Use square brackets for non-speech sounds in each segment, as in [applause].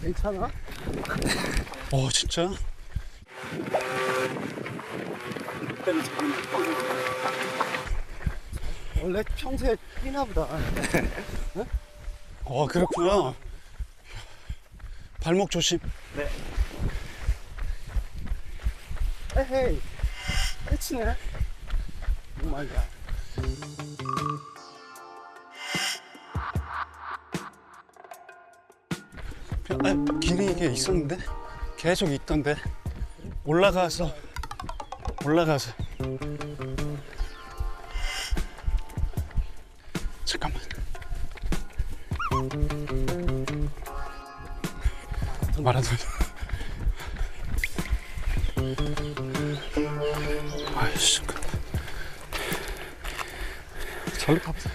괜찮아? 어 진짜? 원래 평소에 뛰나 보다. 어 그렇구나. 발목 조심. 에헤이. 끝이네. 오 마이 갓. 길이 이게 있었는데? 계속 있던데? 올라가서 올라가서. 잠깐만. 마라톤 아이씨 저리 가보자.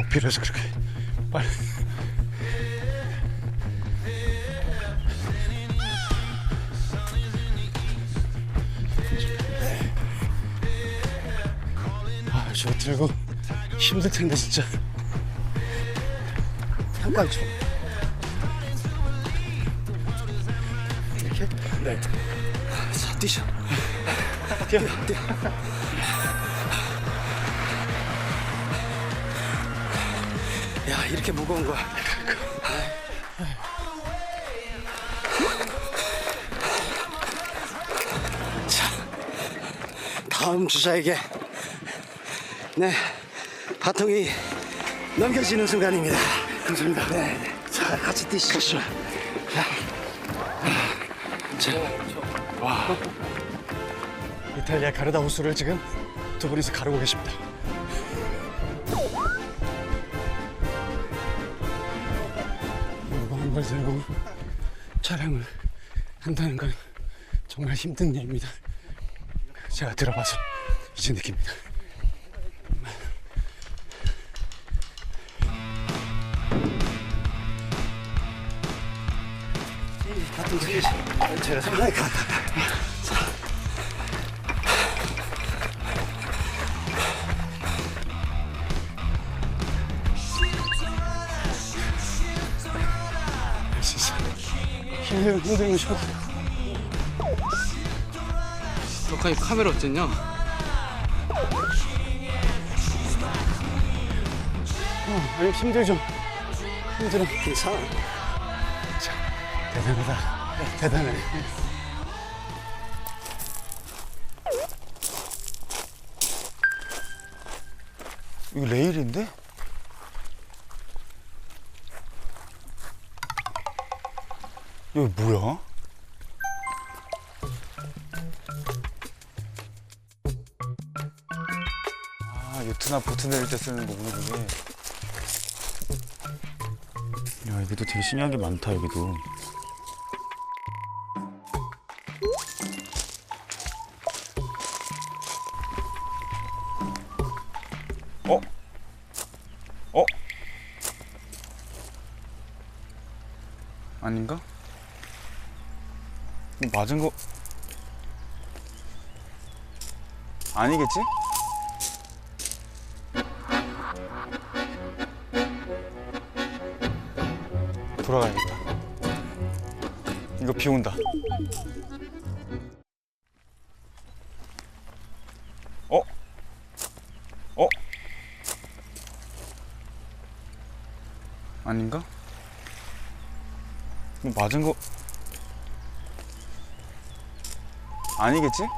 어, 어필해서 그렇게 빨리 아, 저 들고 힘들 텐데 진짜. 잠깐 줘. 이렇게? 네. 자, 뛰셔. 뛰어. 야, 이렇게 무거운 거야. 자, 다음 주자에게 네 바통이 넘겨지는 순간입니다. 감사합니다. 네, 네. 자, 같이 뛰시죠. 자, 이탈리아 가르다 호수를 지금 두 분이서 가르고 계십니다. 들고 촬영을 한다는 건 정말 힘든 일입니다. 제가 들어봐서 이제 느낍니다. 들리시. 제가 상당히 갔다. 힘들면 힘들면 쉬어. 덕하니 카메라 어쨌냐? 어, 아니 힘들죠. 힘들어. 괜찮아. 대단하다. 대단해. 이거 레일인데? 이거 뭐야? 아, 유트나 보트 내릴 때 쓰는 거구나, 그게. 야, 여기도 되게 신기한 게 많다, 여기도. 어? 어? 아닌가? 이거 맞은 거 아니겠지? 돌아가야겠다. 이거 비 온다. 어? 어? 아닌가? 이거 맞은 거 아니겠지?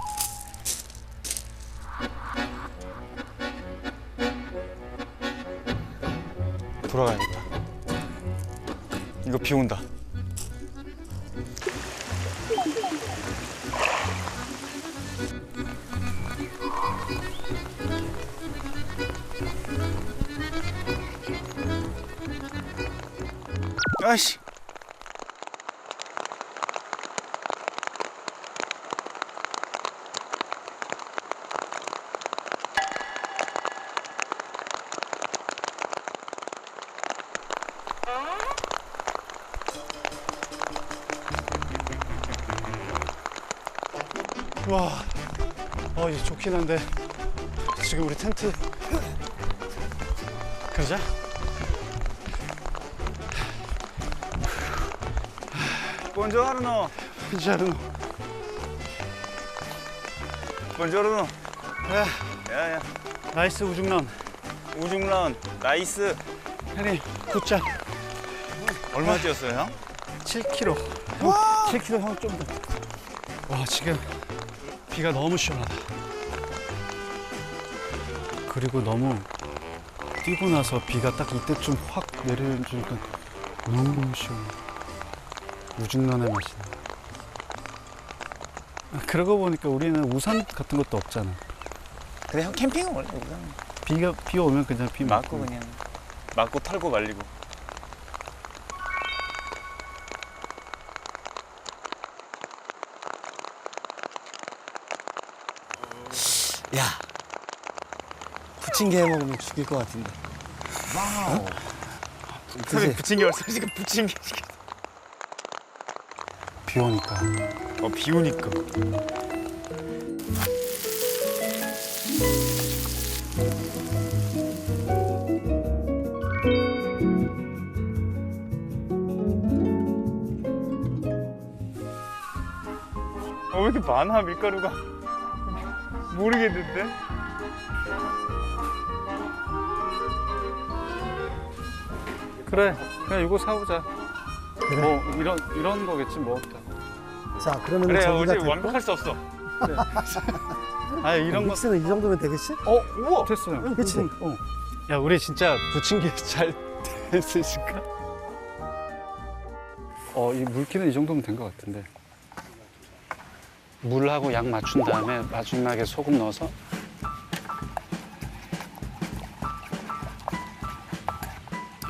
돌아가야겠다. 이거 비 온다. 아이씨. 와, 어, 이제 좋긴 한데 지금 우리 텐트 그러자? 본조하르노. 괜찮은 본조하르노. 야, 야 야. 나이스 우중남 우중런 나이스. 형님 굿자 얼마 뛰었어요 형? 7kg 형 7kg 형 좀 더. 와 지금 비가 너무 시원하다. 그리고 너무 뛰고 나서 비가 딱 이때쯤 확 순간 너무 시원해. 우중란의 맛이 나 아, 그러고 보니까 우리는 우산 같은 것도 없잖아. 근데 형 캠핑은 원래 우선 비가 비 오면 그냥 비 맞고 그냥. 맞고 털고 말리고. 부침개 해 먹으면 죽일 것 같은데. 와우. 그치? 부침개 왔어. 지금 부침개. 비 오니까 어 비우니까. 어, 왜 이렇게 많아 밀가루가 모르겠는데 그래 그냥 이거 사오자 뭐 이런 이런 거겠지 뭐 자, 그러면 그래 어제 됐고. 완벽할 수 없어 [laughs] 아 이런 거 믹스는 이 정도면 되겠지? 어, 우와. 됐어요. 그치? 어. 야, 우리 진짜 부침개 잘 됐으실까? 어, 이 물기는 이 정도면 된 것 같은데. 물하고 양 맞춘 다음에 마지막에 소금 넣어서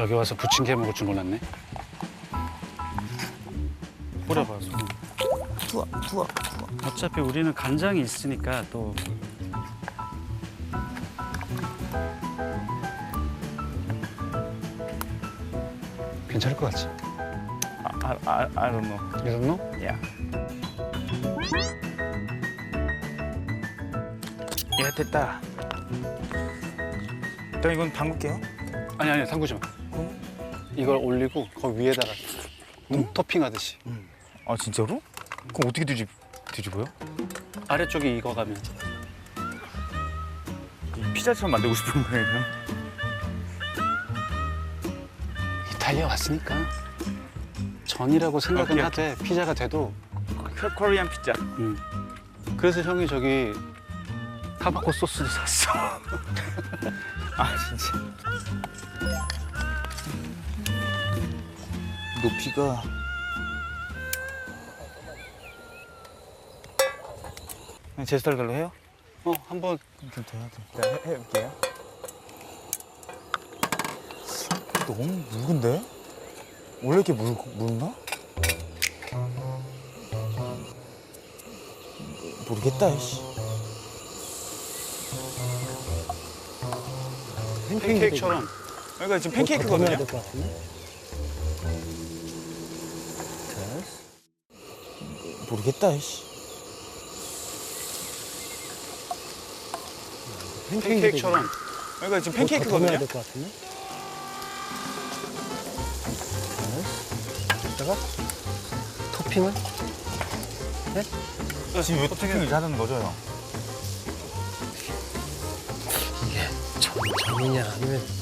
여기 와서 부침개 먹을 줄 몰랐네. 뿌려봐, 소금. 투어, 투어, 투어. 어차피 우리는 간장이 있으니까 또 괜찮을 것 같지? 아, 아, I don't know You don't know? 야. 야 됐다. 일단 이건 담글게요. 아니 아니 담그지 마. 이걸 올리고 그 위에다가 음? 토핑하듯이 아 진짜로? 그럼 어떻게 뒤집 뒤집어요? 아래쪽이 익어가면 이 피자처럼 만들고 싶은 거예요? 이탈리아 왔으니까 전이라고 생각은 오케이, 하되 피자가 돼도 코- 코리안 피자. 음. 그래서 형이 저기 타바코 소스를 샀어. [laughs] 아 진짜. 높이가 제 스타일대로 해요? 어 한번 좀 돼야 돼. 일단 해, 해볼게요. 너무 묽은데? 원래 이렇게 묽, 묽나? 모르겠다, 씨. 팬케이크처럼 그러니까 지금 더 팬케이크거든요. 해야 될 것 같은데? 모르겠다, 씨. 팬케이크처럼 그러니까 지금 팬케이크거든요. 될것 같은데? 이따가 토핑을 지금 왜 토핑을 하는 거죠, 형? 이게 전, 전이냐 아니면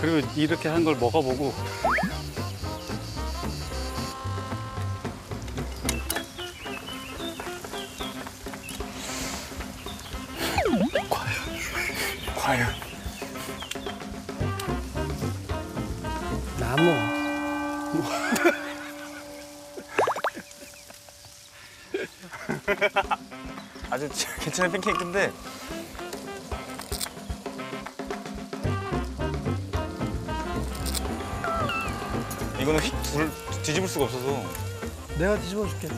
그리고 이렇게 한 걸 먹어보고 과연. 나무 아주 [laughs] 괜찮은 팬케이크인데 이거는 휙 불, 뒤집을 수가 없어서. 내가 뒤집어 줄게.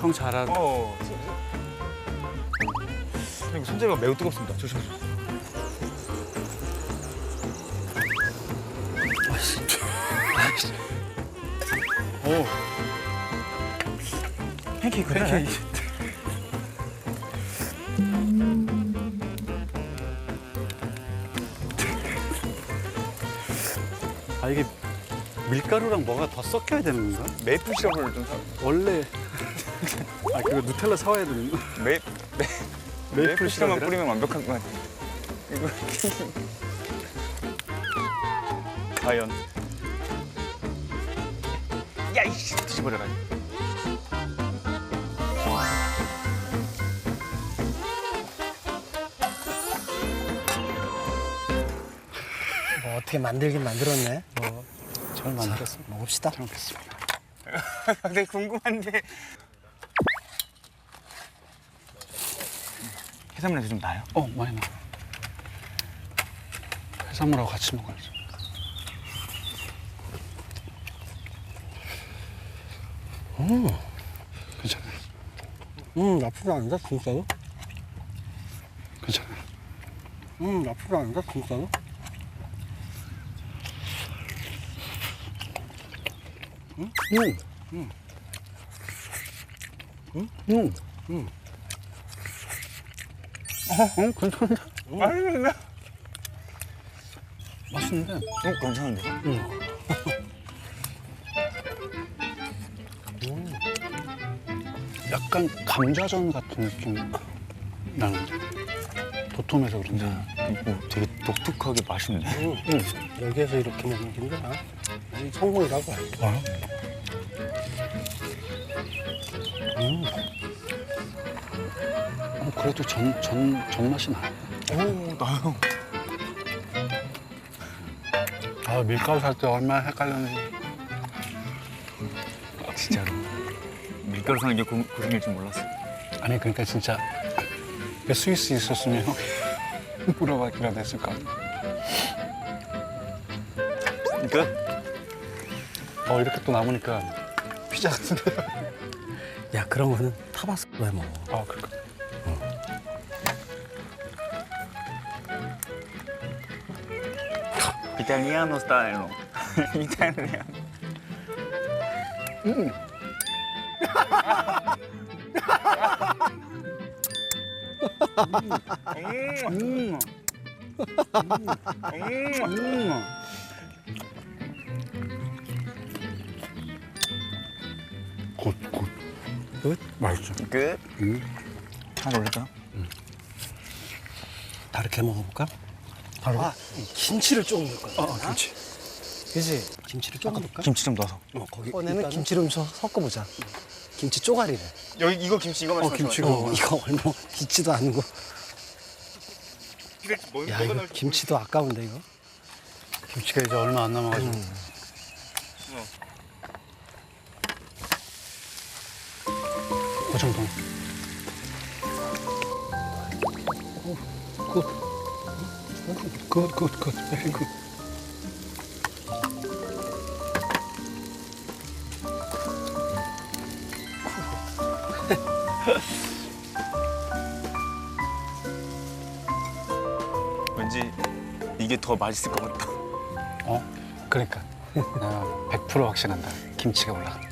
형 잘하는 어. 이거 손재가 매우 뜨겁습니다. 조심하세요 아 오, 팬케이크. 팬케이크. 밀가루랑 뭐가 더 섞여야 되는 건가? 메이플 시럽을 좀 사. 원래 [laughs] 아 그거 누텔라 사와야 되는 거? 메 메이플 시럽만 시럽이라? 뿌리면 완벽한 것 같아. 이거 과연. 야 이씨 뒤집어져라. 뭐 어떻게 만들긴 만들었네. 뭐 잘 만들었어. 먹읍시다. 잘 먹겠습니다. 되게 궁금한데. 해산물에서 좀 나요? 어 많이 나. 해산물하고 같이 먹어야죠. 음, 괜찮아요. 음 나쁘지 않은데 진짜로? 괜찮아요. 음 나쁘지 않은데 진짜로? 음, 음, 음, 음, 음. 어, 어, 괜찮은데? 맛있는데? 맛있는데? 어, 괜찮은데? 약간 감자전 같은 느낌 나는데 도톰해서 그런지 뭐 되게 독특하게 맛있네. 음. 여기에서 이렇게 먹는 게 힘들어. 이 성공이라고 해. 아, 어, 그래도 전, 전, 전 맛이 나요 오 나요. 아 밀가루 살 때 얼마나 헷갈렸는지 진짜로. 밀가루 사는 게 고- 고생일 줄 몰랐어. 아니 그러니까 진짜 그 스위스 있었으면 물어봤기라도 했을 거 아니야 끝? 어 이렇게 또 남으니까 피자 같은데 [laughs] 야 그런 거는 타바스코에 먹어. 아 그럴까 이탈리아노 스타일 로. [laughs] 이탈리아. 음. [laughs] 음. 굿, 굿. 굿? 맛있어. 끝? 음. 하나 더 올릴까요? 다르게 먹어볼까? 바로. 아 김치를 조금 넣을 거야. 아, 김치. 그지? 김치를 조금 넣을까? 김치 좀 넣어서. 어 거기 꺼내면 김치를 좀 섞어보자. 김치 쪼가리를. 여기 이거 김치 이거 어, 김치가. 어, 이거 얼마 있지도 않고. 야 이거 김치도 아까운데 이거. 김치가 이제 얼마 안 남아가지고. 그 정도. 굿. 굿, 굿, 굿. 베리 [laughs] 왠지 이게 더 맛있을 것 같다. 어? 그러니까. 나100% 확신한다. 김치가 올라간다.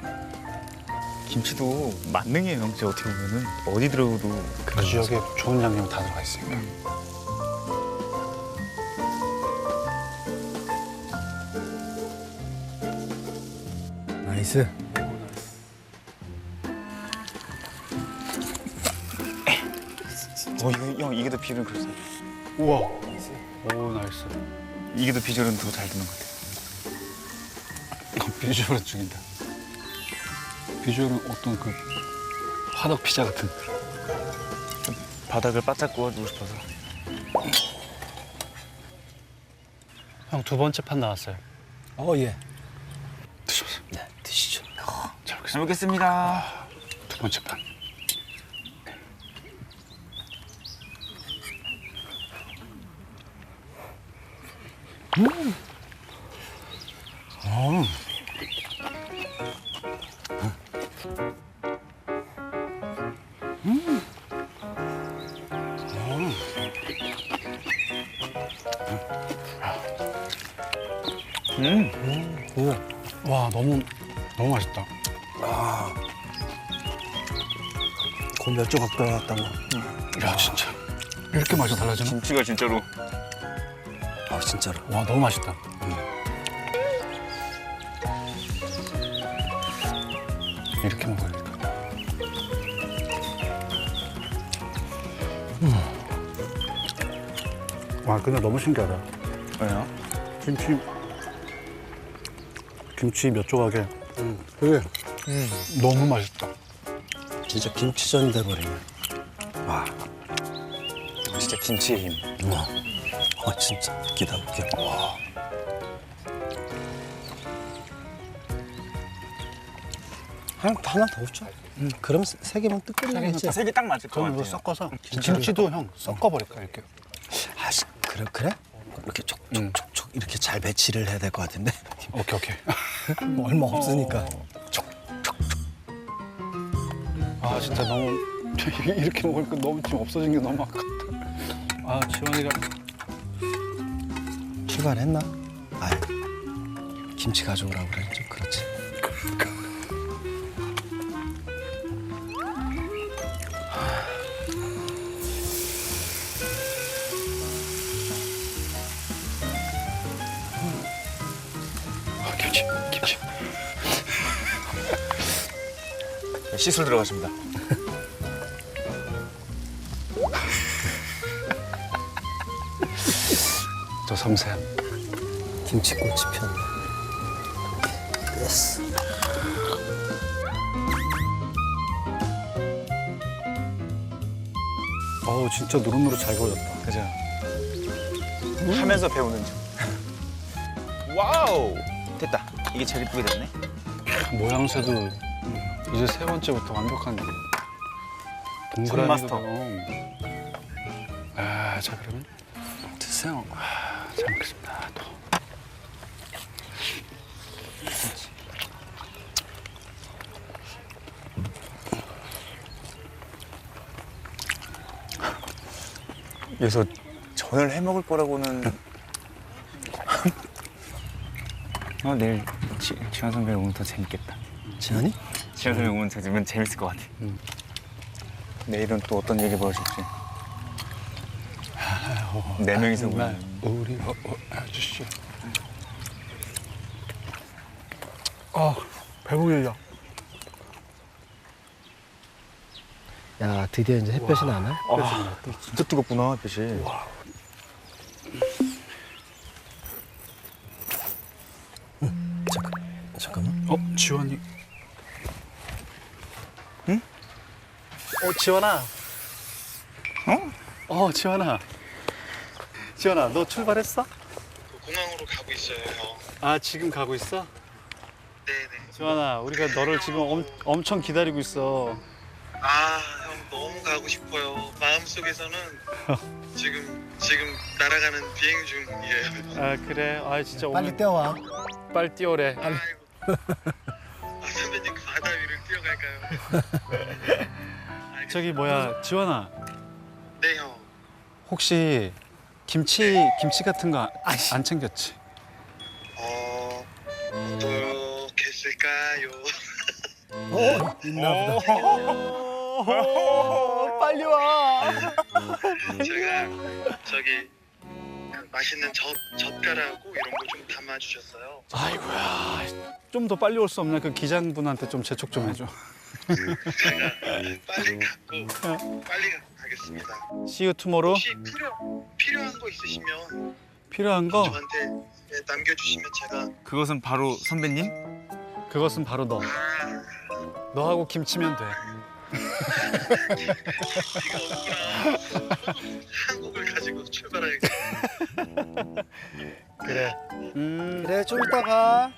김치도 만능이에요, 진짜 어떻게 보면은 어디 들어도 그 지역에 좋은 양념이 다 들어가 있으니까. 나이스. 형 이게 더 비주얼 그랬어. 우와. 오, 나이스. 이게 더 비주얼은 더 잘 드는 것 같아. 어, [laughs] 비주얼은 죽인다. 비주얼은 어떤 그 화덕 피자 같은. 바닥을 바짝 구워주고 싶어서. 형 두 번째 판 나왔어요. 어 예. 드셔보세요. 네 드시죠. 잘. 먹겠습니다. 두 번째 판. 음. 이거 와 너무 너무 맛있다. 곰몇 조각 들어갔다고. 야 진짜 이렇게 맛이 달라지나? 김치가 진짜로 아 진짜로. 와 너무 맛있다. 이렇게 먹어야겠다. 와 근데 너무 신기하다. 왜요? 김치 김치 몇 조각에 되게 너무 맛있다. 진짜 김치전 돼버리네. 진짜 김치의 힘. 와. 아 진짜 웃기다 웃겨. 와. 하나, 하나 더 없죠? 응. 그럼 세, 세 개면 뜨끈하겠지. 색이 딱 맞을 것 같아요. 섞어서 김치도 형 섞어버릴까 이렇게. 아, 씨, 그래 그래? 이렇게 촉촉촉촉 이렇게 잘 배치를 해야 될 것 같은데. 오케이 오케이. 뭐 얼마 없으니까. 아 진짜 너무 이렇게 먹으니까 너무 지금 없어진 게 너무 아깝다. 아 지원이가 출발했나? 아, 김치 가져오라고 그래. 좀 그렇지. 시술 들어가십니다. 저 섬세함. 김치꽃이 피었네. 됐어. 어우 진짜 노릇노릇 잘 구워졌다. 그죠? 하면서 배우는 중. [laughs] 와우! 됐다. 이게 제일 이쁘게 됐네. 모양새도 이제 세 번째부터 완벽한 동그라미가 마스터. 아자 그러면 드세요. 아, 잘 먹겠습니다. 또. 여기서 전을 해 먹을 거라고는. [laughs] 어, 내일 지, 지환 선배 오면 더 재밌겠다. 지현이? 지환 선배 오면 더 재밌, 재밌을 것 같아. 내일은 또 어떤 얘기 벌어질지. 네 명이서 정말 오면. 우리 어, 어, 아저씨. 아 배부르다. 야 드디어 이제 햇볕이 나네. 아, 진짜 뜨겁구나, 햇빛이. 잠깐 잠깐만. 어 지원이. 응? 어 지원아. 어? 어 지원아. 지원아 너 출발했어? 공항으로 가고 있어요, 형. 아 지금 가고 있어? 네네. 지원아 우리가 너를 지금 엄, 엄청 기다리고 있어. 아, 형 너무 가고 싶어요. 마음속에서는 [laughs] 지금 지금 날아가는 비행 중이에요. 아 그래? 아 진짜 빨리 오늘 떼와. 빨리 뛰어래. 아이고. [laughs] [laughs] 저기 뭐야 지원아 네, 형. 혹시 김치 김치 같은 거 안 챙겼지? 어, 어떻게 했을까요? 어 있나 보다. 빨리 와! 제가 저기 그 맛있는 젓 젓가락하고 이런 거 좀 담아 주셨어요. 아이고야 좀 더 빨리 올 수 없냐 그 기장분한테 좀 재촉 좀 해줘. 제가 빨리 갖고 빨리 갖고 가겠습니다. See you tomorrow. 혹시 필요 필요한 거 있으시면 필요한 거 저한테 네, 남겨주시면 제가 그것은 바로 선배님? 그것은 바로 너. 아 너하고 김치면 돼. 한국을 가지고 출발하겠다. 그래. 음. 그래 좀 이따 가.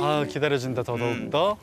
아 기다려진다 더더욱 더.